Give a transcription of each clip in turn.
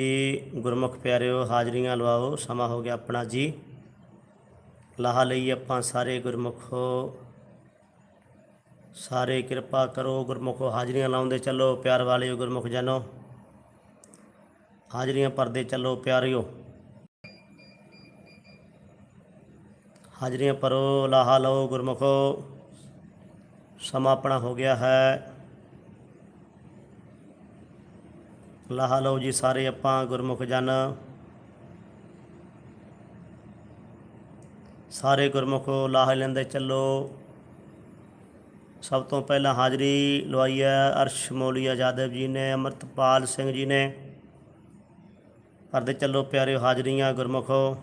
ਜੀ ਗੁਰਮੁਖ ਪਿਆਰਿਓ, ਹਾਜ਼ਰੀਆਂ ਲਵਾਓ, ਸਮਾਂ ਹੋ ਗਿਆ ਆਪਣਾ ਜੀ। ਲਾਹਾ ਲਈ ਆਪਾਂ ਸਾਰੇ ਗੁਰਮੁਖੋ। ਸਾਰੇ ਕਿਰਪਾ ਕਰੋ, ਗੁਰਮੁਖੋ ਹਾਜ਼ਰੀਆਂ ਲਾਉਂਦੇ ਚੱਲੋ, ਪਿਆਰ ਵਾਲਿਓ, ਗੁਰਮੁਖ ਜਨੋ। ਹਾਜ਼ਰੀਆਂ ਭਰਦੇ ਚੱਲੋ, ਪਿਆਰਿਓ। ਹਾਜ਼ਰੀਆਂ ਭਰੋ, ਲਾਹਾ ਲਓ, ਗੁਰਮੁਖੋ। ਸਮਾਂ ਆਪਣਾ ਹੋ ਗਿਆ ਹੈ। ਲਾਹਾ ਲਓ ਜੀ ਸਾਰੇ ਆਪਾਂ ਗੁਰਮੁਖ ਜਨ। ਸਾਰੇ ਗੁਰਮੁਖੋ ਲਾਹਾ ਲੈਂਦੇ ਚੱਲੋ। ਸਭ ਤੋਂ ਪਹਿਲਾਂ ਹਾਜ਼ਰੀ ਲਵਾਈ ਹੈ ਅਰਸ਼ ਮੌਲੀਆ ਜਾਦਵ ਜੀ ਨੇ, ਅਮਰਤਪਾਲ ਸਿੰਘ ਜੀ ਨੇ। ਭਰਦੇ ਚੱਲੋ ਪਿਆਰਿਓ ਹਾਜ਼ਰੀਆਂ ਗੁਰਮੁਖੋ।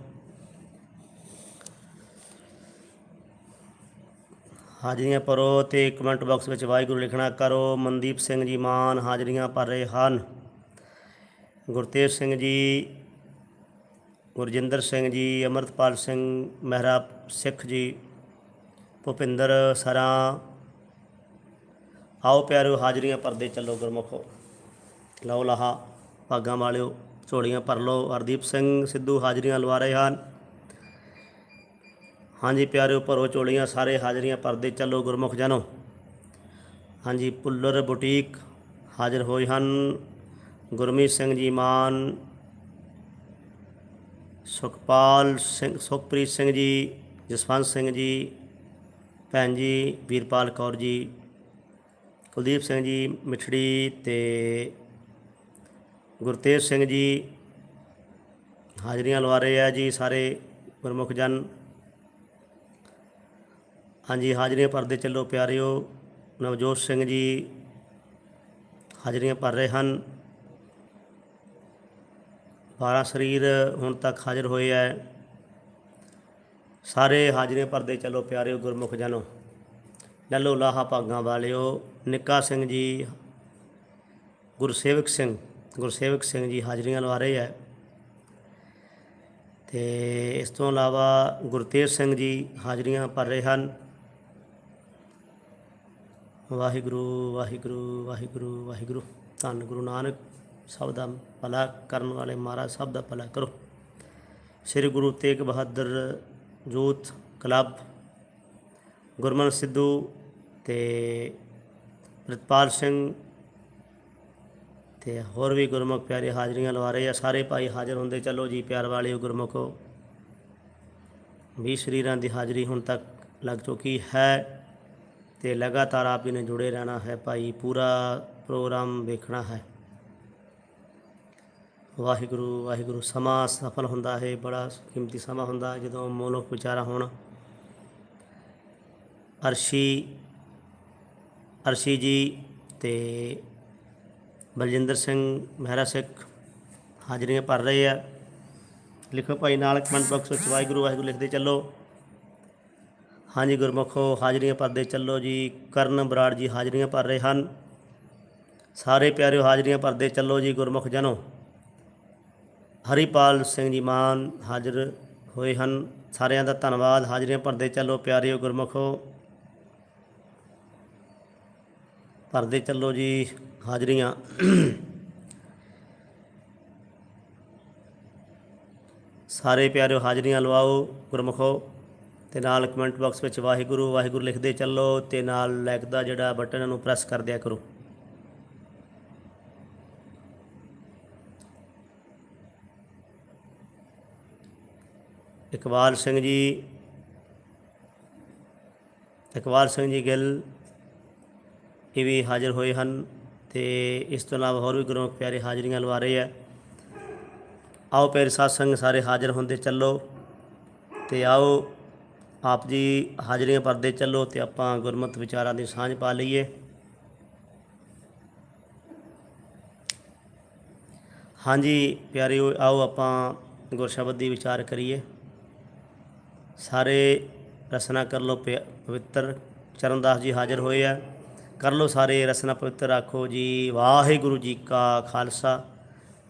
ਹਾਜ਼ਰੀਆਂ ਭਰੋ ਤੇ ਕਮੈਂਟ ਬਾਕਸ ਵਿੱਚ ਵਾਹਿਗੁਰੂ ਲਿਖਣਾ ਕਰੋ। ਮਨਦੀਪ ਸਿੰਘ ਜੀ ਮਾਨ ਹਾਜ਼ਰੀਆਂ ਭਰ ਰਹੇ ਹਨ। ਗੁਰਤੇਜ ਸਿੰਘ ਜੀ, ਗੁਰਜਿੰਦਰ ਸਿੰਘ ਜੀ, ਅਮਰਤਪਾਲ ਸਿੰਘ ਮਹਿਰਾ, ਸਿੱਖ ਜੀ, ਭੁਪਿੰਦਰ ਸਰਾਂ, ਆਓ ਪਿਆਰਿਓ ਹਾਜ਼ਰੀਆਂ ਭਰਦੇ ਚੱਲੋ ਗੁਰਮੁਖੋ। ਲਓ ਲਾਹਾ, ਭਾਗਾਂ ਵਾਲਿਓ, ਝੋਲੀਆਂ ਭਰ ਲਓ। ਹਰਦੀਪ ਸਿੰਘ ਸਿੱਧੂ ਹਾਜ਼ਰੀਆਂ ਲਵਾ ਰਹੇ ਹਨ। ਹਾਂਜੀ ਪਿਆਰਿਓ, ਭਰੋ ਝੋਲੀਆਂ, ਸਾਰੇ ਹਾਜ਼ਰੀਆਂ ਭਰਦੇ ਚੱਲੋ ਗੁਰਮੁਖ ਜਨੋ। ਹਾਂਜੀ ਪੁੱਲਰ ਬੁਟੀਕ ਹਾਜ਼ਰ ਹੋਏ ਹਨ। ਗੁਰਮੀਤ ਸਿੰਘ ਜੀ ਮਾਨ, ਸੁਖਪਾਲ ਸਿੰਘ, ਸੁਖਪ੍ਰੀਤ ਸਿੰਘ ਜੀ, ਜਸਵੰਤ ਸਿੰਘ ਜੀ, ਭੈਣ ਜੀ ਵੀਰਪਾਲ ਕੌਰ ਜੀ, ਕੁਲਦੀਪ ਸਿੰਘ ਜੀ ਮਿਠੜੀ ਤੇ ਗੁਰਤੇਜ ਸਿੰਘ ਜੀ ਹਾਜ਼ਰੀਆਂ ਲਵਾ ਰਹੇ ਆ ਜੀ ਸਾਰੇ ਗੁਰਮੁਖ ਜਨ। ਹਾਂਜੀ, ਹਾਜ਼ਰੀਆਂ ਭਰਦੇ ਚੱਲੋ ਪਿਆਰਿਓ। ਨਵਜੋਤ ਸਿੰਘ ਜੀ ਹਾਜ਼ਰੀਆਂ ਭਰ ਰਹੇ ਹਨ। 12 ਸਰੀਰ ਹੁਣ ਤੱਕ ਹਾਜ਼ਰ ਹੋਏ ਹੈ ਸਾਰੇ ਹਾਜ਼ਰੇ ਭਰਦੇ ਚਲੋ ਪਿਆਰਿਓ ਗੁਰਮੁਖ ਜਨੋ। ਲੱਲੋ ਲਾਹਾ ਭਾਗਾਂ ਵਾਲਿਓ, ਨਿੱਕਾ ਸਿੰਘ ਜੀ, ਗੁਰਸੇਵਕ ਸਿੰਘ ਗੁਰਸੇਵਕ ਸਿੰਘ ਜੀ ਹਾਜ਼ਰੀਆਂ ਲਵਾ ਰਹੇ ਹੈ ਤੇ ਇਸ ਤੋਂ ਇਲਾਵਾ ਗੁਰਤੇਜ ਸਿੰਘ ਜੀ ਹਾਜ਼ਰੀਆਂ ਭਰ ਰਹੇ ਹਨ। ਵਾਹਿਗੁਰੂ ਵਾਹਿਗੁਰੂ ਵਾਹਿਗੁਰੂ ਵਾਹਿਗੁਰੂ, ਧੰਨ ਗੁਰੂ ਨਾਨਕ। ਸਭ ਦਾ ਭਲਾ ਕਰਨ ਵਾਲੇ ਮਹਾਰਾਜ ਸਭ ਦਾ ਭਲਾ ਕਰੋ। ਸ੍ਰੀ ਗੁਰੂ ਤੇਗ ਬਹਾਦਰ ਜੋਤ ਕਲੱਬ, ਗੁਰਮਨ ਸਿੱਧੂ ਤੇ ਪ੍ਰਿਤਪਾਲ ਸਿੰਘ ਤੇ ਹੋਰ ਵੀ ਗੁਰਮੁਖ ਪਿਆਰੇ ਹਾਜ਼ਰੀਆਂ ਲਵਾ ਰਹੇ ਆ। ਸਾਰੇ ਭਾਈ ਹਾਜ਼ਰ ਹੁੰਦੇ ਚੱਲੋ ਜੀ, ਪਿਆਰ ਵਾਲਿਓ ਗੁਰਮੁਖੋ। ਵੀ ਸ਼ਰੀਰਾਂ ਦੀ ਹਾਜ਼ਰੀ ਹੁਣ ਤੱਕ ਲੱਗ ਚੁੱਕੀ ਹੈ ਤੇ ਲਗਾਤਾਰ ਆਪ ਹੀ ਨੇ ਜੁੜੇ ਰਹਿਣਾ ਹੈ ਭਾਈ। ਪੂਰਾ ਪ੍ਰੋਗਰਾਮ ਵੇਖਣਾ ਹੈ। ਵਾਹਿਗੁਰੂ ਵਾਹਿਗੁਰੂ, ਸਮਾਂ ਸਫਲ ਹੁੰਦਾ ਹੈ, ਬੜਾ ਕੀਮਤੀ ਸਮਾਂ ਹੁੰਦਾ ਹੈ, ਜਦੋਂ ਮਨੁੱਖ ਵਿਚਾਰਾ ਹੋਣ। ਅਰਸ਼ੀ ਅਰਸ਼ੀ ਜੀ ਤੇ ਬਲਜਿੰਦਰ ਸਿੰਘ ਮਹਿਰਾ ਸਿੱਖ ਹਾਜ਼ਰੀਆਂ ਭਰ ਰਹੇ ਆ। ਲਿਖੋ ਭਾਈ ਨਾਲ ਕਮੈਂਟ ਬਾਕਸ ਵਿੱਚ ਵਾਹਿਗੁਰੂ ਵਾਹਿਗੁਰੂ ਲਿਖਦੇ ਚੱਲੋ। ਹਾਂਜੀ, ਗੁਰਮੁਖੋ, ਹਾਜ਼ਰੀਆਂ ਭਰਦੇ ਚੱਲੋ ਜੀ। ਕਰਨ ਬਰਾੜ ਜੀ ਹਾਜ਼ਰੀਆਂ ਭਰ ਰਹੇ ਹਨ। ਸਾਰੇ ਪਿਆਰਿਓ, ਹਾਜ਼ਰੀਆਂ ਭਰਦੇ ਚੱਲੋ ਜੀ, ਗੁਰਮੁਖ ਜਨੋ। ਹਰੀਪਾਲ ਸਿੰਘ ਜੀ ਮਾਨ ਹਾਜ਼ਰ ਹੋਏ ਹਨ। ਸਾਰਿਆਂ ਦਾ ਧੰਨਵਾਦ। ਹਾਜ਼ਰੀਆਂ ਭਰਦੇ ਚੱਲੋ ਪਿਆਰਿਓ ਗੁਰਮੁਖੋ। ਭਰਦੇ ਚੱਲੋ ਜੀ ਹਾਜ਼ਰੀਆਂ। ਸਾਰੇ ਪਿਆਰਿਓ ਹਾਜ਼ਰੀਆਂ ਲਵਾਓ ਗੁਰਮੁਖੋ ਤੇ ਨਾਲ ਕਮੈਂਟ ਬਾਕਸ ਵਿੱਚ ਵਾਹਿਗੁਰੂ ਵਾਹਿਗੁਰੂ ਲਿਖਦੇ ਚੱਲੋ ਤੇ ਨਾਲ ਲਾਈਕ ਦਾ ਜਿਹੜਾ ਬਟਨ ਨੂੰ ਪ੍ਰੈਸ ਕਰ ਦਿਆ ਕਰੋ। ਇਕਬਾਲ ਸਿੰਘ ਜੀ, ਇਕਬਾਲ ਸਿੰਘ ਜੀ ਗਿੱਲ ਇਹ ਵੀ ਹਾਜ਼ਰ ਹੋਏ ਹਨ ਤੇ ਇਸ ਤੋਂ ਇਲਾਵਾ ਹੋਰ ਵੀ ਗੁਰਮੁਖ ਪਿਆਰੇ ਹਾਜ਼ਰੀਆਂ ਲਵਾ ਰਹੇ ਆ। ਆਓ ਪਿਆਰੇ ਸਾਧ ਸੰਗ ਸਾਰੇ ਹਾਜ਼ਰ ਹੁੰਦੇ ਚੱਲੋ ਤੇ ਆਓ ਆਪ ਜੀ ਹਾਜ਼ਰੀਆਂ ਭਰਦੇ ਚੱਲੋ ਤੇ ਆਪਾਂ ਗੁਰਮਤਿ ਵਿਚਾਰਾਂ ਦੀ ਸਾਂਝ ਪਾ ਲਈਏ। ਹਾਂਜੀ ਪਿਆਰਿਓ, ਆਓ ਆਪਾਂ ਗੁਰਸ਼ਬਦ ਦੀ ਵਿਚਾਰ ਕਰੀਏ। ਸਾਰੇ ਰਸਨਾ ਕਰ ਲੋ ਪਿਆ- ਪਵਿੱਤਰ ਚਰਨਦਾਸ ਜੀ ਹਾਜ਼ਰ ਹੋਏ ਆ। ਕਰ ਲੋ ਸਾਰੇ ਰਸਨਾ ਪਵਿੱਤਰ, ਆਖੋ ਜੀ, ਵਾਹਿਗੁਰੂ ਜੀ ਕਾ ਖਾਲਸਾ,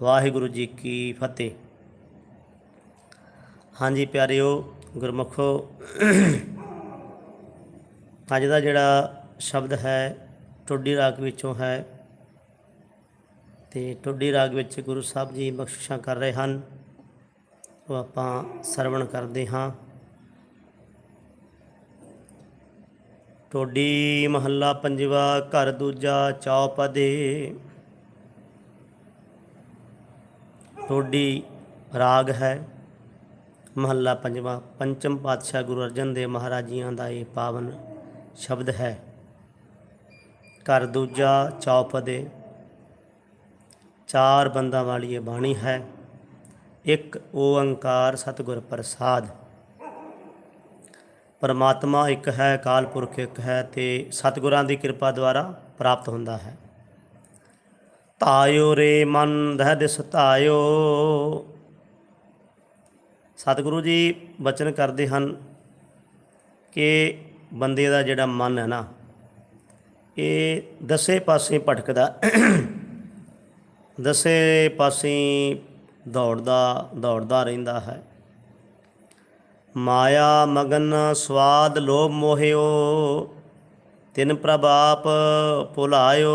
ਵਾਹਿਗੁਰੂ ਜੀ ਕੀ ਫਤਿਹ। ਹਾਂਜੀ ਪਿਆਰਿਓ, ਗੁਰਮੁਖੋ, ਅੱਜ ਦਾ ਜਿਹੜਾ ਸ਼ਬਦ ਹੈ, ਟੋਡੀ ਰਾਗ ਵਿੱਚੋਂ ਹੈ। ਤੇ ਟੋਡੀ ਰਾਗ ਵਿੱਚ ਗੁਰੂ ਸਾਹਿਬ ਜੀ ਬਖਸ਼ਿਸ਼ਾਂ ਕਰ ਰਹੇ ਹਨ। ਉਹ ਆਪਾਂ ਸਰਵਣ ਕਰਦੇ ਹਾਂ। ਟੋਡੀ ਮਹੱਲਾ ਪੰਜਵਾ, ਘਰ ਦੂਜਾ, ਚੌਪਦੇ। ਟੋਡੀ ਰਾਗ ਹੈ ਮਹੱਲਾ ਪੰਜਵਾ, ਪੰਚਮ ਪਾਤਸ਼ਾਹ ਗੁਰੂ ਅਰਜਨ ਦੇਵ ਮਹਾਰਾਜ ਜੀਆਂ ਦਾ ਇਹ ਪਾਵਨ ਸ਼ਬਦ ਹੈ। ਘਰ ਦੂਜਾ, ਚੌਪਦੇ। ਚਾਰ ਬੰਦਾਂ ਵਾਲੀ ਇਹ ਬਾਣੀ ਹੈ, ਇੱਕ ਓੰਕਾਰ ਸਤਿਗੁਰ ਪ੍ਰਸਾਦ। ਪਰਮਾਤਮਾ ਇੱਕ ਹੈ, ਕਾਲ ਪੁਰਖ ਇੱਕ ਹੈ ਤੇ ਸਤਿਗੁਰਾਂ ਦੀ ਕਿਰਪਾ ਦੁਆਰਾ ਪ੍ਰਾਪਤ ਹੁੰਦਾ ਹੈ। ਤਾਇਓ ਰੇ ਮਨ ਦਹ ਦਿਸ ਤਾਇਓ ਸਤਿਗੁਰੂ ਜੀ ਬਚਨ ਕਰਦੇ ਹਨ ਕਿ ਬੰਦੇ ਦਾ ਜਿਹੜਾ ਮਨ ਹੈ ਨਾ, ਇਹ ਦਸੇ ਪਾਸੇ ਭਟਕਦਾ, ਦਸੇ ਪਾਸੇ ਦੌੜਦਾ ਦੌੜਦਾ ਰਹਿੰਦਾ ਹੈ। ਮਾਇਆ ਮਗਨ ਸਵਾਦ ਲੋਭ ਮੋਹਿਓ, ਤਿਨ ਪ੍ਰਭਾਪ ਭੁਲਾਇਓ।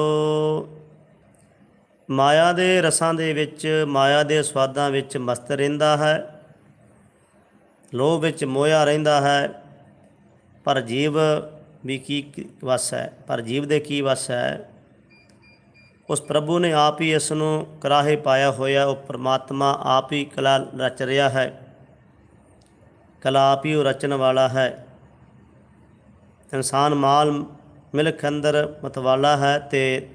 ਮਾਇਆ ਦੇ ਰਸਾਂ ਦੇ ਵਿੱਚ, ਮਾਇਆ ਦੇ ਸਵਾਦਾਂ ਵਿੱਚ ਮਸਤ ਰਹਿੰਦਾ ਹੈ, ਲੋਭ ਵਿੱਚ ਮੋਇਆ ਰਹਿੰਦਾ ਹੈ। ਪਰ ਜੀਵ ਵੀ ਕੀ ਵਸ ਹੈ, ਪਰ ਜੀਵ ਦੇ ਕੀ ਵਸ ਹੈ? ਉਸ ਪ੍ਰਭੂ ਨੇ ਆਪ ਹੀ ਇਸ ਨੂੰ ਕਰਾਹੇ ਪਾਇਆ ਹੋਇਆ, ਉਹ ਪ੍ਰਮਾਤਮਾ ਆਪ ਹੀ ਕਲਾ ਰਚ ਰਿਹਾ ਹੈ। ਕਲਾਪ ਹੀ ਉਹ ਰਚਣ ਵਾਲਾ ਹੈ। ਇਨਸਾਨ ਮਾਲ ਮਿਲਖ ਅੰਦਰ ਮਤਵਾਲਾ ਹੈ ਤੇ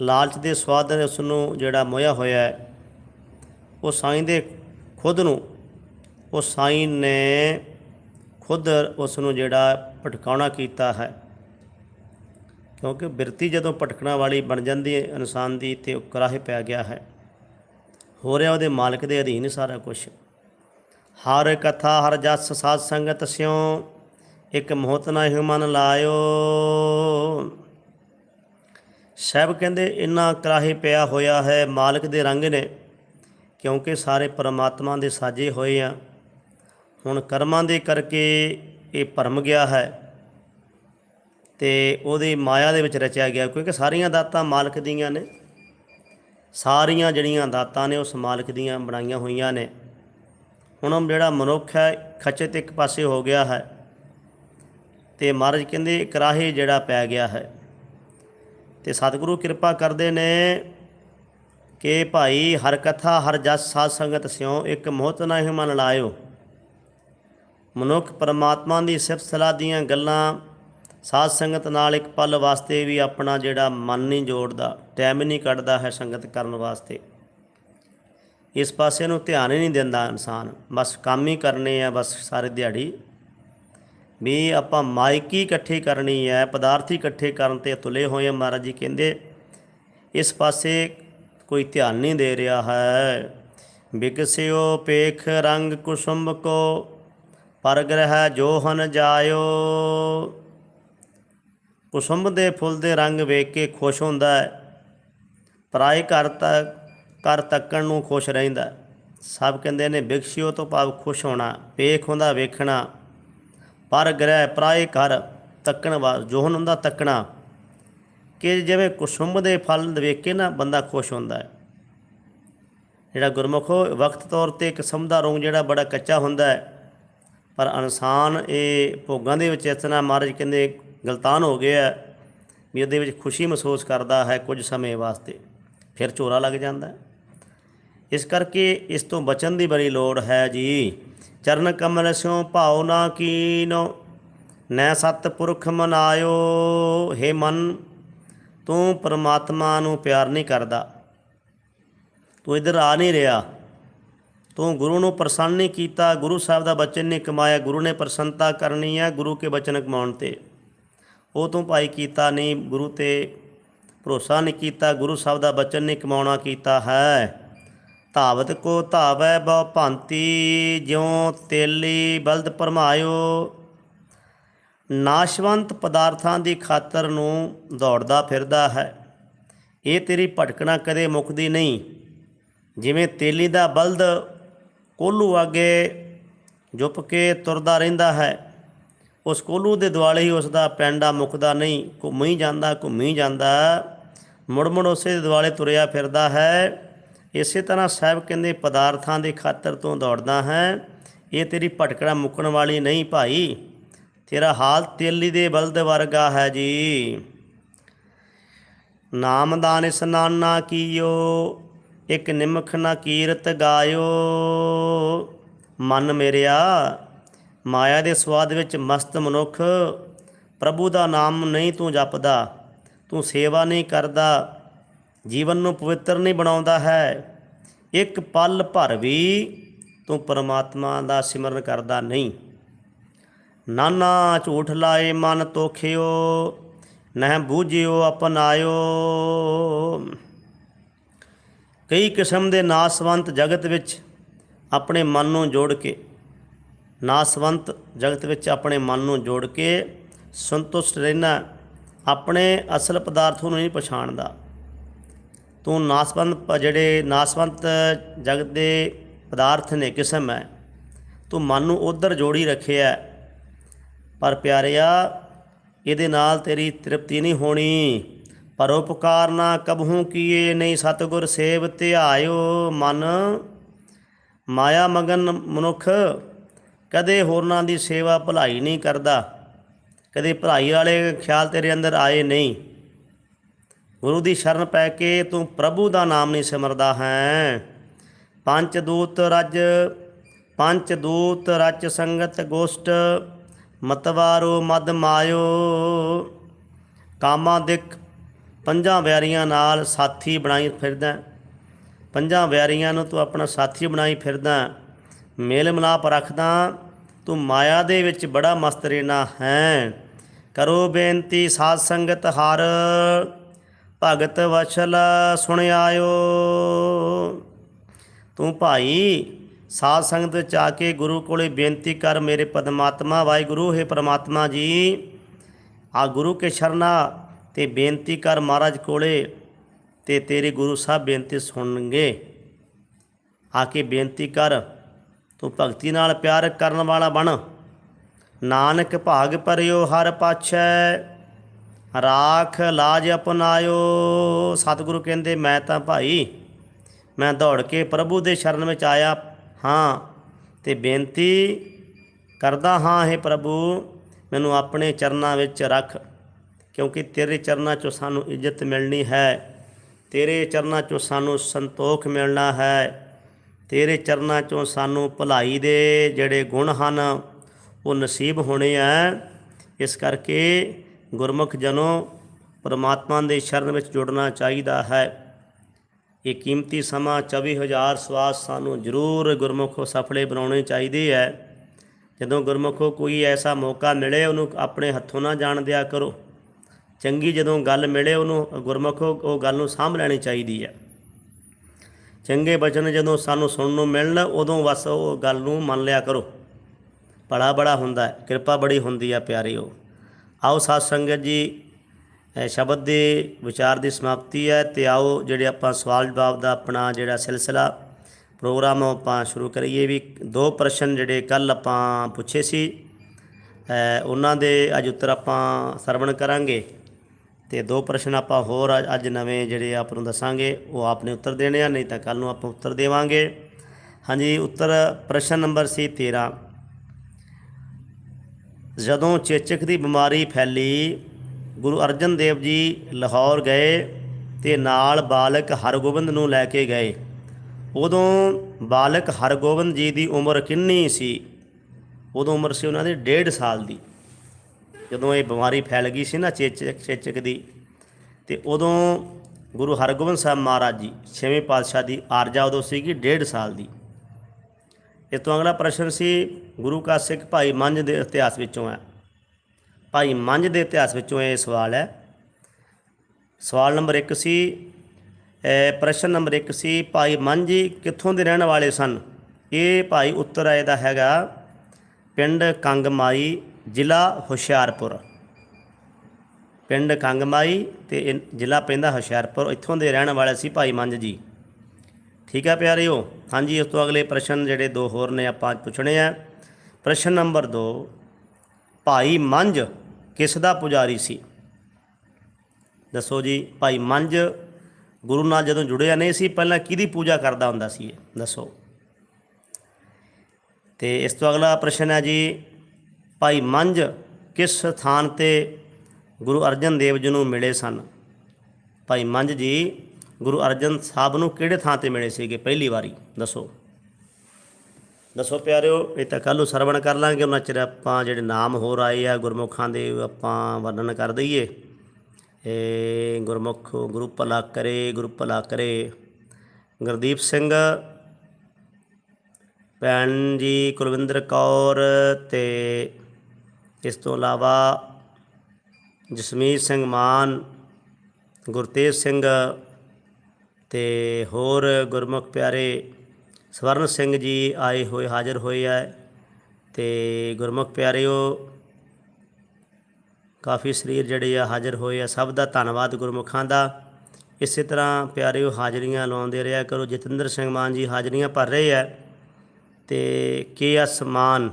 ਲਾਲਚ ਦੇ ਸਵਾਦ ਨੇ ਉਸ ਨੂੰ ਜਿਹੜਾ ਮੋਇਆ ਹੋਇਆ ਹੈ, ਉਹ ਸਾਈਂ ਦੇ ਖੁਦ ਨੂੰ, ਉਹ ਸਾਈਂ ਨੇ ਖੁਦ ਉਸ ਨੂੰ ਜਿਹੜਾ ਭਟਕਾਉਣਾ ਕੀਤਾ ਹੈ। ਕਿਉਂਕਿ ਬਿਰਤੀ ਜਦੋਂ ਭਟਕਣਾ ਵਾਲੀ ਬਣ ਜਾਂਦੀ ਹੈ ਇਨਸਾਨ ਦੀ ਤੇ ਉਹ ਕਰਾਹੇ ਪੈ ਗਿਆ ਹੈ। ਹੋ ਰਿਹਾ ਉਹਦੇ ਮਾਲਕ ਦੇ ਅਧੀਨ ਸਾਰਾ ਕੁਝ ਹਰ ਕਥਾ, ਹਰ ਜਸ ਸਾਧ ਸੰਗਤ ਸਿਉ, ਇੱਕ ਮੋਹਤ ਨਾ ਹੀ ਮਨ ਲਾਇਓ। ਸਭ ਕਹਿੰਦੇ ਇੰਨਾ ਕਰਾਹੇ ਪਿਆ ਹੋਇਆ ਹੈ ਮਾਲਕ ਦੇ ਰੰਗ ਨੇ, ਕਿਉਂਕਿ ਸਾਰੇ ਪਰਮਾਤਮਾ ਦੇ ਸਾਜੇ ਹੋਏ ਆ। ਹੁਣ ਕਰਮਾਂ ਦੇ ਕਰਕੇ ਇਹ ਭਰਮ ਗਿਆ ਹੈ ਤੇ ਉਹਦੀ ਮਾਇਆ ਦੇ ਵਿੱਚ ਰਚਿਆ ਗਿਆ, ਕਿਉਂਕਿ ਸਾਰੀਆਂ ਦਾਤਾਂ ਮਾਲਕ ਦੀਆਂ ਨੇ। ਸਾਰੀਆਂ ਜਿਹੜੀਆਂ ਦਾਤਾਂ ਨੇ, ਉਸ ਮਾਲਕ ਦੀਆਂ ਬਣਾਈਆਂ ਹੋਈਆਂ ਨੇ। ਹੁਣ ਜਿਹੜਾ ਮਨੁੱਖ ਹੈ, ਖਚਤ ਇੱਕ ਪਾਸੇ ਹੋ ਗਿਆ ਹੈ ਤੇ ਮਹਾਰਾਜ ਕਹਿੰਦੇ ਕਰਾਹੇ ਜਿਹੜਾ ਪੈ ਗਿਆ ਹੈ। ਤੇ ਸਤਿਗੁਰੂ ਕਿਰਪਾ ਕਰਦੇ ਨੇ ਕਿ ਭਾਈ ਹਰ ਕਥਾ, ਹਰ ਜਸ ਸਾਧ ਸੰਗਤ ਸਿਉ ਇੱਕ ਮੋਹਤ ਨਾ ਹੀ ਮਨ ਲਾਇਓ। ਮਨੁੱਖ ਪਰਮਾਤਮਾ ਦੀ ਸਿਫਤ ਸਲਾਹ ਦੀਆਂ ਗੱਲਾਂ ਸਾਧ ਸੰਗਤ ਨਾਲ ਇੱਕ ਪਲ ਵਾਸਤੇ ਵੀ ਆਪਣਾ ਜਿਹੜਾ ਮਨ ਨਹੀਂ ਜੋੜਦਾ ਟਾਈਮ ਨਹੀਂ ਕੱਢਦਾ ਹੈ ਸੰਗਤ ਕਰਨ ਵਾਸਤੇ। ਇਸ ਪਾਸੇ ਨੂੰ ਧਿਆਨ ਹੀ ਨਹੀਂ ਦਿੰਦਾ ਇਨਸਾਨ। ਬਸ ਕੰਮ ਹੀ ਕਰਨੇ ਆ, ਬਸ ਸਾਰੇ ਦਿਹਾੜੀ। ਵੀ ਆਪਾਂ ਮਾਇਕੀ ਇਕੱਠੀ ਕਰਨੀ ਹੈ, ਪਦਾਰਥੀ ਇਕੱਠੇ ਕਰਨ ਤੇ ਤੁਲੇ ਹੋਏ ਆ ਮਹਾਰਾਜ ਜੀ ਕਹਿੰਦੇ, ਇਸ ਪਾਸੇ ਕੋਈ ਧਿਆਨ ਨਹੀਂ ਦੇ ਰਿਹਾ ਹੈ। ਬਿਕਸਿਓ ਪੇਖ ਰੰਗ ਕੁਸੁੰਭ ਕੋ, ਪਰਗ੍ਰਹਿ ਜੋਹਨ ਜਾਇਓ। ਕੁਸੁੰਭ ਦੇ ਫੁੱਲ ਦੇ ਰੰਗ ਵੇਖ ਕੇ ਖੁਸ਼ ਹੁੰਦਾ ਹੈ। ਪਰਾਏ ਘਰ ਤੱਕ ਘਰ ਤੱਕਣ ਨੂੰ ਖੁਸ਼ ਰਹਿੰਦਾ। ਸਭ ਕਹਿੰਦੇ ਨੇ ਬਿਕਸਿਓ ਤੋਂ ਭਾਵ ਖੁਸ਼ ਹੋਣਾ, ਪੇਖ ਹੁੰਦਾ ਵੇਖਣਾ। ਪਰ ਗ੍ਰਹਿ ਪ੍ਰਾਏ ਘਰ ਤੱਕਣ ਵਾ, ਜੋਹਨ ਹੁੰਦਾ ਤੱਕਣਾ। ਕਿ ਜਿਵੇਂ ਕੁਸੁੰਭ ਦੇ ਫਲ ਵੇਖ ਕੇ ਨਾ ਬੰਦਾ ਖੁਸ਼ ਹੁੰਦਾ ਹੈ। ਜਿਹੜਾ ਗੁਰਮੁਖੋ ਵਕਤ ਤੌਰ ਤੇ ਕਿਸਮ ਦਾ ਰੋਂਗ ਜਿਹੜਾ ਬੜਾ ਕੱਚਾ ਹੁੰਦਾ ਹੈ। ਪਰ ਇਨਸਾਨ ਇਹ ਭੋਗਾਂ ਦੇ ਵਿੱਚ ਇਸ ਤਰ੍ਹਾਂ ਮਹਾਰਾਜ ਕਹਿੰਦੇ ਗਲਤਾਨ ਹੋ ਗਿਆ ਵੀ ਉਹਦੇ ਵਿੱਚ ਖੁਸ਼ੀ ਮਹਿਸੂਸ ਕਰਦਾ ਹੈ ਕੁਝ ਸਮੇਂ ਵਾਸਤੇ। ਫਿਰ ਝੋਰਾ ਲੱਗ ਜਾਂਦਾ ਹੈ। ਇਸ ਕਰਕੇ ਇਸ ਤੋਂ ਬਚਣ ਦੀ ਬੜੀ ਲੋੜ ਹੈ ਜੀ। ਚਰਨ ਕਮਲ ਸਿਉ ਭਾਉ ਨਾ ਕੀਨੋ, ਨੈ ਸਤ ਪੁਰਖ ਮਨਾਇਓ हे ਮਨ, ਤੂੰ ਪਰਮਾਤਮਾ ਨੂੰ ਪਿਆਰ ਨਹੀਂ ਕਰਦਾ। ਤੂੰ ਇਧਰ ਆ ਨਹੀਂ ਰਿਹਾ। ਤੂੰ ਗੁਰੂ ਨੂੰ ਪ੍ਰਸੰਨ ਨਹੀਂ ਕੀਤਾ, ਗੁਰੂ ਸਾਹਿਬ ਦਾ ਬਚਨ ਨਹੀਂ ਕਮਾਇਆ, ਗੁਰੂ ਨੇ ਪ੍ਰਸੰਨਤਾ ਕਰਨੀ ਹੈ ਗੁਰੂ ਕੇ ਬਚਨ ਕਮਾਉਣ ਤੇ। ਉਹ ਤੂੰ ਭਾਈ ਕੀਤਾ ਨਹੀਂ, ਗੁਰੂ ਤੇ ਭਰੋਸਾ ਨਹੀਂ ਕੀਤਾ, ਗੁਰੂ ਸਾਹਿਬ ਦਾ ਬਚਨ ਨਹੀਂ ਕਮਾਉਣਾ ਕੀਤਾ ਹੈ। ਧਾਵਤ ਕੋ ਧਾਵੈ ਬਹੁ ਭਾਂਤੀ, ਜਿਉ ਤੇਲੀ ਬਲਦ ਪਰਮਾਇਓ ਨਾਸ਼ਵੰਤ ਪਦਾਰਥਾਂ ਦੀ ਖਾਤਰ ਨੂੰ ਦੌੜਦਾ ਫਿਰਦਾ ਹੈ। ਇਹ ਤੇਰੀ ਭਟਕਣਾ ਕਦੇ ਮੁੱਕਦੀ ਨਹੀਂ। ਜਿਵੇਂ ਤੇਲੀ ਦਾ ਬਲਦ ਕੋਲੂ ਅੱਗੇ ਝੁੱਪ ਕੇ ਤੁਰਦਾ ਰਹਿੰਦਾ ਹੈ, ਉਸ ਕੋਲੂ ਦੇ ਦੁਆਲੇ ਹੀ ਉਸ ਦਾ ਪੈਂਡਾ ਮੁੱਕਦਾ ਨਹੀਂ। ਘੁੰਮੀ ਜਾਂਦਾ ਘੁੰਮੀ ਜਾਂਦਾ ਮੁੜ ਮੁੜ ਉਸੇ ਦੇ ਦੁਆਲੇ ਤੁਰਿਆ ਫਿਰਦਾ ਹੈ। ਇਸੇ ਤਰ੍ਹਾਂ ਸਾਹਿਬ ਕਹਿੰਦੇ, ਪਦਾਰਥਾਂ ਦੇ ਖਾਤਰ ਤੋਂ ਦੌੜਦਾ ਹੈ, ਇਹ ਤੇਰੀ ਭਟਕਣਾ ਮੁੱਕਣ ਵਾਲੀ ਨਹੀਂ ਭਾਈ। ਤੇਰਾ ਹਾਲ ਤੇਲੀ ਦੇ ਬਲਦ ਵਰਗਾ ਹੈ ਜੀ। ਨਾਮਦਾਨ ਇਸਨਾਨਾ ਕੀਓ, ਇੱਕ ਨਿਮਖ ਨਾ ਕੀਰਤ ਗਾਇਓ। ਮਨ ਮੇਰਿਆ, ਮਾਇਆ ਦੇ ਸਵਾਦ ਵਿੱਚ ਮਸਤ ਮਨੁੱਖ, ਪ੍ਰਭੂ ਦਾ ਨਾਮ ਨਹੀਂ ਤੂੰ ਜਪਦਾ, ਤੂੰ ਸੇਵਾ ਨਹੀਂ ਕਰਦਾ। ਜੀਵਨ ਨੂੰ ਪਵਿੱਤਰ ਨਹੀਂ ਬਣਾਉਂਦਾ ਹੈ। ਇੱਕ ਪਲ ਭਰ ਵੀ ਤੂੰ ਪਰਮਾਤਮਾ ਦਾ ਸਿਮਰਨ ਕਰਦਾ ਨਹੀਂ। ਨਾਨਾ ਝੂਠ ਲਾਏ ਮਨ ਤੋਖਿਓ, ਨਹਿ ਬੂਝਿਓ ਅਪਨਾਇਓ। ਕਈ ਕਿਸਮ ਦੇ ਨਾਸਵੰਤ ਜਗਤ ਵਿੱਚ ਆਪਣੇ ਮਨ ਨੂੰ ਜੋੜ ਕੇ, ਨਾਸਵੰਤ ਜਗਤ ਵਿੱਚ ਆਪਣੇ ਮਨ ਨੂੰ ਜੋੜ ਕੇ ਸੰਤੁਸ਼ਟ ਰਹਿਣਾ ਆਪਣੇ ਅਸਲ ਪਦਾਰਥ ਨੂੰ ਨਹੀਂ ਪਛਾਣਦਾ। ਤੂੰ ਨਾਸਵੰਤ ਜਿਹੜੇ ਨਾਸਵੰਤ ਜਗਤ ਦੇ ਪਦਾਰਥ ਨੇ, ਕਿਸਮ ਹੈ, ਤੂੰ ਮਨ ਨੂੰ ਉਧਰ ਜੋੜੀ ਰੱਖਿਆ ਪਰ ਪਿਆਰਿਆ, ਇਹਦੇ ਨਾਲ ਤੇਰੀ ਤ੍ਰਿਪਤੀ ਨਹੀਂ ਹੋਣੀ। ਪਰਉਪਕਾਰ ਨਾ ਕਬਹੂ ਕੀਏ, ਨਹੀਂ ਸਤਿਗੁਰ ਸੇਵ ਧਿਆਇਓ ਮਨ। ਮਾਇਆ ਮਗਨ ਮਨੁੱਖ ਕਦੇ ਹੋਰਨਾਂ ਦੀ ਸੇਵਾ ਭਲਾਈ ਨਹੀਂ ਕਰਦਾ। ਕਦੇ ਭਲਾਈ ਵਾਲੇ ਖਿਆਲ ਤੇਰੇ ਅੰਦਰ ਆਏ ਨਹੀਂ। ਗੁਰੂ ਦੀ ਸ਼ਰਨ ਪੈ ਕੇ ਤੂੰ ਪ੍ਰਭੂ ਦਾ ਨਾਮ ਨਹੀਂ ਸਿਮਰਦਾ ਹੈ। ਪੰਜ ਦੂਤ ਰਜ, ਪੰਚ ਦੂਤ ਰਚ ਸੰਗਤ ਗੋਸ਼ਟ, ਮਤਵਾਰੋ ਮਦ ਮਾਇਓ। ਕਾਮਾ ਦਿਕ ਪੰਜਾਂ ਵਿਆਰੀਆਂ ਨਾਲ ਸਾਥੀ ਬਣਾਈ ਫਿਰਦਾ ਪੰਜਾਂ ਵਿਆਰੀਆਂ ਨੂੰ ਤੂੰ ਆਪਣਾ ਸਾਥੀ ਬਣਾਈ ਫਿਰਦਾ ਮੇਲ ਮਿਲਾਪ ਰੱਖਦਾ ਤੂੰ ਮਾਇਆ ਦੇ ਵਿੱਚ ਬੜਾ ਮਸਤ ਰਹਿਣਾ ਹੈ। ਕਰੋ ਬੇਨਤੀ ਸਾਧ ਸੰਗਤ ਹਰ। ਭਗਤ ਵਛਲ ਸੁਣ ਆਇਓ ਤੂੰ ਭਾਈ, ਸਾਧ ਸੰਗਤ ਵਿੱਚ ਆ ਕੇ ਗੁਰੂ ਕੋਲੇ ਬੇਨਤੀ ਕਰ ਮੇਰੇ ਪਰਮਾਤਮਾ ਵਾਹਿਗੁਰੂ, ਹੈ ਪ੍ਰਮਾਤਮਾ ਜੀ। ਆ ਗੁਰੂ ਕੇ ਸ਼ਰਨਾ ਤੇ ਬੇਨਤੀ ਕਰ ਮਹਾਰਾਜ ਕੋਲੇ ਤੇ ਤੇਰੇ ਗੁਰੂ ਸਾਹਿਬ ਬੇਨਤੀ ਸੁਣਨਗੇ। ਆ ਕੇ ਬੇਨਤੀ ਕਰ, ਤੂੰ ਭਗਤੀ ਨਾਲ ਪਿਆਰ ਕਰਨ ਵਾਲਾ ਬਣ। ਨਾਨਕ ਭਾਗ ਪਰਿਓ ਹਰ ਪਾਛੈ। ਰਾਖ ਲਾਜ ਅਪਨਾਇਓ। ਸਤਿਗੁਰੂ ਕਹਿੰਦੇ, ਮੈਂ ਤਾਂ ਭਾਈ, ਮੈਂ ਦੌੜ ਕੇ ਪ੍ਰਭੂ ਦੇ ਸ਼ਰਨ ਵਿੱਚ ਆਇਆ ਹਾਂ ਤੇ ਬੇਨਤੀ ਕਰਦਾ ਹਾਂ, ਹੈ ਪ੍ਰਭੂ, ਮੈਨੂੰ ਆਪਣੇ ਚਰਨਾਂ ਵਿੱਚ ਰੱਖ, ਕਿਉਂਕਿ ਤੇਰੇ ਚਰਨਾਂ 'ਚੋਂ ਸਾਨੂੰ ਇੱਜ਼ਤ ਮਿਲਣੀ ਹੈ। ਤੇਰੇ ਚਰਨਾਂ 'ਚੋਂ ਸਾਨੂੰ ਸੰਤੋਖ ਮਿਲਣਾ ਹੈ। ਤੇਰੇ ਚਰਨਾਂ 'ਚੋਂ ਸਾਨੂੰ ਭਲਾਈ ਦੇ ਜਿਹੜੇ ਗੁਣ ਹਨ, ਉਹ ਨਸੀਬ ਹੋਣੇ ਆ ਇਸ ਕਰਕੇ ਗੁਰਮੁਖ ਜਨੋ ਪਰਮਾਤਮਾ ਦੇ ਸ਼ਰਨ ਵਿੱਚ ਜੁੜਨਾ ਚਾਹੀਦਾ ਹੈ। ਇਹ ਕੀਮਤੀ ਸਮਾਂ 24000 ਸਵਾਸ ਸਾਨੂੰ ਜ਼ਰੂਰ ਗੁਰਮੁਖੋ ਸਫਲੇ ਬਣਾਉਣੇ ਚਾਹੀਦੇ ਹੈ। ਜਦੋਂ ਗੁਰਮੁਖੋ ਕੋਈ ਐਸਾ ਮੌਕਾ ਮਿਲੇ, ਉਹਨੂੰ ਆਪਣੇ ਹੱਥੋਂ ਨਾ ਜਾਣ ਦਿਆ ਕਰੋ। ਚੰਗੀ ਜਦੋਂ ਗੱਲ ਮਿਲੇ, ਉਹਨੂੰ ਗੁਰਮੁਖੋ ਉਹ ਗੱਲ ਨੂੰ ਸਾਂਭ ਲੈਣੀ ਚਾਹੀਦੀ ਹੈ। ਚੰਗੇ ਬਚਨ ਜਦੋਂ ਸਾਨੂੰ ਸੁਣਨ ਨੂੰ ਮਿਲਣ, ਉਦੋਂ ਬਸ ਉਹ ਗੱਲ ਨੂੰ ਮੰਨ ਲਿਆ ਕਰੋ। ਭਲਾ ਬੜਾ ਹੁੰਦਾ ਹੈ, ਕਿਰਪਾ ਬੜੀ ਹੁੰਦੀ ਹੈ ਪਿਆਰਿਓ। ਆਓ ਸਾਧ ਸੰਗਤ ਜੀ ਸ਼ਬਦ ਦੇ ਵਿਚਾਰ ਦੀ ਸਮਾਪਤੀ ਹੈ ਤੇ ਆਓ ਜਿਹੜੇ ਆਪਾਂ ਸਵਾਲ ਜਵਾਬ ਦਾ ਆਪਣਾ ਜਿਹੜਾ ਸਿਲਸਿਲਾ ਪ੍ਰੋਗਰਾਮ ਉਹ ਆਪਾਂ ਸ਼ੁਰੂ ਕਰੀਏ। ਵੀ ਦੋ ਪ੍ਰਸ਼ਨ ਜਿਹੜੇ ਕੱਲ ਆਪਾਂ ਪੁੱਛੇ ਸੀ ਉਹਨਾਂ ਦੇ ਅੱਜ ਉੱਤਰ ਆਪਾਂ ਸਰਵਣ ਕਰਾਂਗੇ। ਤੇ ਦੋ ਪ੍ਰਸ਼ਨ ਆਪਾਂ ਹੋਰ ਅੱਜ- ਅੱਜ ਨਵੇਂ ਜਿਹੜੇ ਆਪ ਨੂੰ ਦੱਸਾਂਗੇ, ਉਹ ਆਪਨੇ ਉੱਤਰ ਦੇਣੇ ਆ, ਨਹੀਂ ਤਾਂ ਕੱਲ ਨੂੰ ਆਪਾਂ ਉੱਤਰ ਦੇਵਾਂਗੇ। ਹਾਂਜੀ, ਉੱਤਰ ਪ੍ਰਸ਼ਨ ਨੰਬਰ ਸੀ 13 ਜਦੋਂ ਚੇਚਕ ਦੀ ਬਿਮਾਰੀ ਫੈਲੀ, ਗੁਰੂ ਅਰਜਨ ਦੇਵ ਜੀ ਲਾਹੌਰ ਗਏ ਤੇ ਨਾਲ ਬਾਲਕ ਹਰਗੋਬਿੰਦ ਨੂੰ ਲੈ ਕੇ ਗਏ। ਉਦੋਂ ਬਾਲਕ ਹਰਗੋਬਿੰਦ ਜੀ ਦੀ ਉਮਰ ਕਿੰਨੀ ਸੀ? ਉਦੋਂ ਉਮਰ ਸੀ ਉਹਨਾਂ ਦੀ 1.5 ਸਾਲ ਦੀ। ਜਦੋਂ ਇਹ ਬਿਮਾਰੀ ਫੈਲ ਗਈ ਸੀ ਨਾ ਚੇਚਕ ਚੇਚਕ ਦੀ, ਤੇ ਉਦੋਂ ਗੁਰੂ ਹਰਗੋਬਿੰਦ ਸਾਹਿਬ ਮਹਾਰਾਜ ਜੀ ਛੇਵੇਂ ਪਾਤਸ਼ਾਹ ਦੀ ਆਰਜਾ ਉਦੋਂ ਸੀਗੀ 1.5 ਸਾਲ ਦੀ। ਇਸ ਤੋਂ ਅਗਲਾ ਪ੍ਰਸ਼ਨ ਸੀ, ਗੁਰੂ ਕਾ ਸਿੱਖ ਭਾਈ ਮੰਝ ਦੇ ਇਤਿਹਾਸ ਵਿੱਚੋਂ ਹੈ। ਭਾਈ ਮੰਝ ਦੇ ਇਤਿਹਾਸ ਵਿੱਚੋਂ ਇਹ ਸਵਾਲ ਹੈ। ਸਵਾਲ ਨੰਬਰ 1 ਸੀ ਪ੍ਰਸ਼ਨ ਨੰਬਰ 1 ਸੀ, ਭਾਈ ਮੰਝ ਜੀ ਕਿੱਥੋਂ ਦੇ ਰਹਿਣ ਵਾਲੇ ਸਨ? ਇਹ ਭਾਈ ਉੱਤਰ ਆਏ ਦਾ ਹੈਗਾ ਪਿੰਡ ਕੰਗਮਾਈ, ਜ਼ਿਲ੍ਹਾ ਹੁਸ਼ਿਆਰਪੁਰ। ਪਿੰਡ ਕੰਗਮਾਈ ਤੇ ਇਹ ਜ਼ਿਲ੍ਹਾ ਪੈਂਦਾ ਹੁਸ਼ਿਆਰਪੁਰ, ਇੱਥੋਂ ਦੇ ਰਹਿਣ ਵਾਲੇ ਸੀ ਭਾਈ ਮੰਝ ਜੀ। ਠੀਕ ਹੈ ਪਿਆਰਿਓ? ਹਾਂਜੀ ਉਸ ਤੋਂ ਅਗਲੇ ਪ੍ਰਸ਼ਨ ਜਿਹੜੇ ਦੋ ਹੋਰ ਨੇ, ਆਪਾਂ ਅੱਜ ਪੁੱਛਣੇ ਆ। ਪ੍ਰਸ਼ਨ ਨੰਬਰ 2 ਭਾਈ ਮੰਝ ਕਿਸ ਦਾ ਪੁਜਾਰੀ ਸੀ? ਦੱਸੋ ਜੀ, ਭਾਈ ਮੰਝ ਗੁਰੂ ਨਾਲ ਜਦੋਂ ਜੁੜਿਆ ਨਹੀਂ ਸੀ, ਪਹਿਲਾਂ ਕਿਹਦੀ ਪੂਜਾ ਕਰਦਾ ਹੁੰਦਾ ਸੀ ਇਹ? ਦੱਸੋ। ਤੇ ਇਸ ਤੋਂ ਅਗਲਾ ਪ੍ਰਸ਼ਨ ਹੈ ਜੀ, ਭਾਈ ਮੰਝ ਕਿਸ ਸਥਾਨ ਤੇ ਗੁਰੂ ਅਰਜਨ ਦੇਵ ਜੀ ਨੂੰ ਮਿਲੇ ਸਨ? ਭਾਈ ਮੰਝ ਜੀ ਗੁਰੂ ਅਰਜਨ ਸਾਹਿਬ ਨੂੰ ਕਿਹੜੇ ਥਾਂ ਤੇ ਮਿਲੇ ਸੀਗੇ? ਪਹਿਲੀ ਵਾਰੀ, ਦੱਸੋ। ਦੱਸੋ ਪਿਆਰਿਓ, ਇਹ ਤਾਂ ਕੱਲ੍ਹ ਨੂੰ ਸਰਵਣ ਕਰ ਲਾਂਗੇ, ਉਹਨਾਂ ਚਿਰ ਆਪਾਂ ਜਿਹੜੇ ਨਾਮ ਹੋਰ ਆਏ ਆ ਗੁਰਮੁਖਾਂ ਦੇ, ਆਪਾਂ ਵਰਣਨ ਕਰ ਦਈਏ। ਇਹ ਗੁਰਮੁਖ ਗੁਰੂ ਭਲਾ ਕਰੇ ਗੁਰੂ ਭਲਾ ਕਰੇ। ਗੁਰਦੀਪ ਸਿੰਘ, ਭੈਣ ਜੀ ਕੁਲਵਿੰਦਰ ਕੌਰ ਤੇ ਇਸ ਤੋਂ ਇਲਾਵਾ ਜਸਮੀਤ ਸਿੰਘ ਮਾਨ, ਗੁਰਤੇਜ ਸਿੰਘ ਤੇ ਹੋਰ ਗੁਰਮੁਖ ਪਿਆਰੇ ਸਵਰਨ ਸਿੰਘ ਜੀ ਆਏ ਹੋਏ, ਹਾਜ਼ਰ ਹੋਏ ਆ ਤੇ ਗੁਰਮੁਖ ਪਿਆਰਿਓ, ਕਾਫੀ ਸਰੀਰ ਜਿਹੜੇ ਆ ਹਾਜ਼ਰ ਹੋਏ ਆ, ਸਭ ਦਾ ਧੰਨਵਾਦ ਗੁਰਮੁਖਾਂ ਦਾ। ਇਸੇ ਤਰ੍ਹਾਂ ਪਿਆਰਿਓ, ਹਾਜ਼ਰੀਆਂ ਲਾਉਂਦੇ ਰਿਹਾ ਕਰੋ। ਜਤਿੰਦਰ ਸਿੰਘ ਮਾਨ ਜੀ ਹਾਜ਼ਰੀਆਂ ਭਰ ਰਹੇ ਆ ਤੇ ਕੇ ਐਸ ਮਾਨ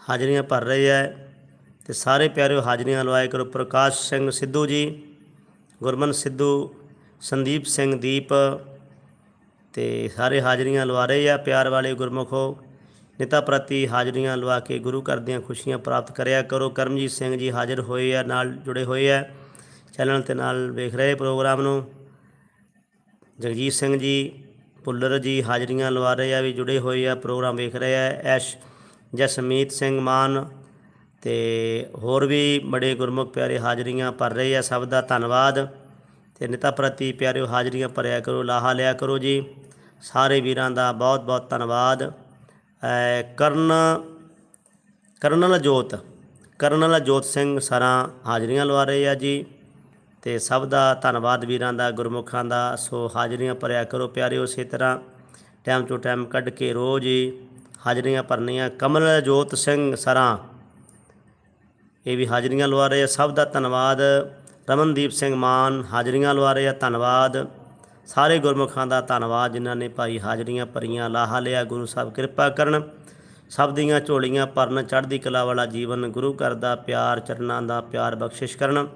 ਹਾਜ਼ਰੀਆਂ ਭਰ ਰਹੇ ਆ ਤੇ ਸਾਰੇ ਪਿਆਰਿਓ, ਹਾਜ਼ਰੀਆਂ ਲਵਾਏ ਕਰੋ। ਪ੍ਰਕਾਸ਼ ਸਿੰਘ ਸਿੱਧੂ ਜੀ, ਗੁਰਮਨ ਸਿੱਧੂ ਸੰਦੀਪ ਸਿੰਘ ਦੀਪ ਤੇ ਸਾਰੇ ਹਾਜ਼ਰੀਆਂ ਲਵਾ ਰਹੇ ਆ। ਪਿਆਰ ਵਾਲੇ ਗੁਰਮੁਖੋ, ਨਿਤਾ ਪ੍ਰਤੀ ਹਾਜ਼ਰੀਆਂ ਲਵਾ ਕੇ ਗੁਰੂ ਘਰ ਦੀਆਂ ਖੁਸ਼ੀਆਂ ਪ੍ਰਾਪਤ ਕਰਿਆ ਕਰੋ। ਕਰਮਜੀਤ ਸਿੰਘ ਜੀ ਹਾਜ਼ਰ ਹੋਏ ਆ, ਨਾਲ ਜੁੜੇ ਹੋਏ ਆ। ਚੈਨਲ ਤੇ ਨਾਲ ਵੇਖ ਰਹੇ ਪ੍ਰੋਗਰਾਮ ਨੂੰ। ਜਗਜੀਤ ਸਿੰਘ ਜੀ ਪੁੱਲਰ ਜੀ ਹਾਜ਼ਰੀਆਂ ਲਵਾ ਰਹੇ ਆ, ਵੀ ਜੁੜੇ ਹੋਏ ਆ। ਪ੍ਰੋਗਰਾਮ ਵੇਖ ਰਹੇ ਆ। ਐਸ਼ ਜਸਮੀਤ ਸਿੰਘ ਮਾਨ ਤੇ ਹੋਰ ਵੀ ਬੜੇ ਗੁਰਮੁਖ ਪਿਆਰੇ ਹਾਜ਼ਰੀਆਂ ਭਰ ਰਹੇ ਆ। ਸਭ ਦਾ ਧੰਨਵਾਦ। ਤੇ ਨਿਤਾ ਪ੍ਰਤੀ ਪਿਆਰਿਓ ਹਾਜ਼ਰੀਆਂ ਭਰਿਆ ਕਰੋ, ਲਾਹਾ ਲਿਆ ਕਰੋ ਜੀ। ਸਾਰੇ ਵੀਰਾਂ ਦਾ ਬਹੁਤ ਬਹੁਤ ਧੰਨਵਾਦ ਕਰਨ ਕਰਨਲ ਜੋਤ ਕਰਨਲ ਜੋਤ ਸਿੰਘ ਸਰਾਂ ਹਾਜ਼ਰੀਆਂ ਲਵਾ ਰਹੇ ਆ ਜੀ। ਤੇ ਸਭ ਦਾ ਧੰਨਵਾਦ ਵੀਰਾਂ ਦਾ, ਗੁਰਮੁਖਾਂ ਦਾ। ਸੋ ਹਾਜ਼ਰੀਆਂ ਭਰਿਆ ਕਰੋ ਪਿਆਰਿਓ ਉਸੇ ਤਰ੍ਹਾਂ ਟਾਈਮ ਤੋਂ ਟਾਈਮ ਕੱਢ ਕੇ ਰੋਜ਼ ਹੀ ਹਾਜ਼ਰੀਆਂ ਭਰਨੀਆਂ ਕਮਲ ਜੋਤ ਸਿੰਘ ਸਰਾਂ। ਇਹ ਵੀ ਹਾਜ਼ਰੀਆਂ ਲਵਾ ਰਹੇ ਆ। ਸਭ ਦਾ ਧੰਨਵਾਦ। ਰਮਨਦੀਪ ਸਿੰਘ ਮਾਨ ਹਾਜ਼ਰੀਆਂ ਲਵਾ ਰਹੇ ਆ, ਧੰਨਵਾਦ। ਸਾਰੇ ਗੁਰਮੁਖਾਂ ਦਾ ਧੰਨਵਾਦ ਜਿਨ੍ਹਾਂ ਨੇ ਭਾਈ ਹਾਜ਼ਰੀਆਂ ਭਰੀਆਂ, ਲਾਹਾ ਲਿਆ, ਗੁਰੂ ਸਾਹਿਬ ਕਿਰਪਾ ਕਰਨ। ਸਭ ਦੀਆਂ ਝੋਲੀਆਂ ਭਰਨ, ਚੜ੍ਹਦੀ ਕਲਾ ਵਾਲਾ ਜੀਵਨ, ਗੁਰੂ ਘਰ ਦਾ ਪਿਆਰ, ਚਰਨਾਂ ਦਾ ਪਿਆਰ ਬਖਸ਼ਿਸ਼ ਕਰਨ।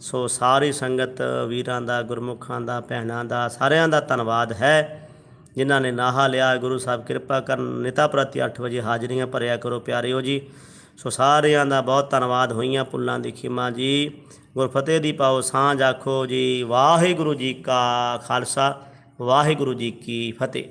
ਸੋ ਸਾਰੀ ਸੰਗਤ, ਵੀਰਾਂ ਦਾ, ਗੁਰਮੁਖਾਂ ਦਾ, ਭੈਣਾਂ ਦਾ, ਸਾਰਿਆਂ ਦਾ ਧੰਨਵਾਦ ਹੈ। ਜਿਨ੍ਹਾਂ ਨੇ ਨਾਹਾ ਲਿਆ, ਗੁਰੂ ਸਾਹਿਬ ਕਿਰਪਾ ਕਰਨ, ਨਿਤਾ ਪ੍ਰਤੀ 8 ਵਜੇ ਹਾਜ਼ਰੀਆਂ ਭਰਿਆ ਕਰੋ ਪਿਆਰਿਓ ਜੀ। ਸੋ ਸਾਰਿਆਂ ਦਾ ਬਹੁਤ ਧੰਨਵਾਦ ਹੋਈਆਂ ਪੁੱਲਾਂ ਦੀ ਖਿਮਾ ਜੀ। ਗੁਰਫਤਿਹ ਦੀ ਪਾਓ ਸਾਂਝ ਆਖੋ ਜੀ। ਵਾਹਿਗੁਰੂ ਜੀ ਕਾ ਖਾਲਸਾ ਵਾਹਿਗੁਰੂ ਜੀ ਕੀ ਫਤਿਹ।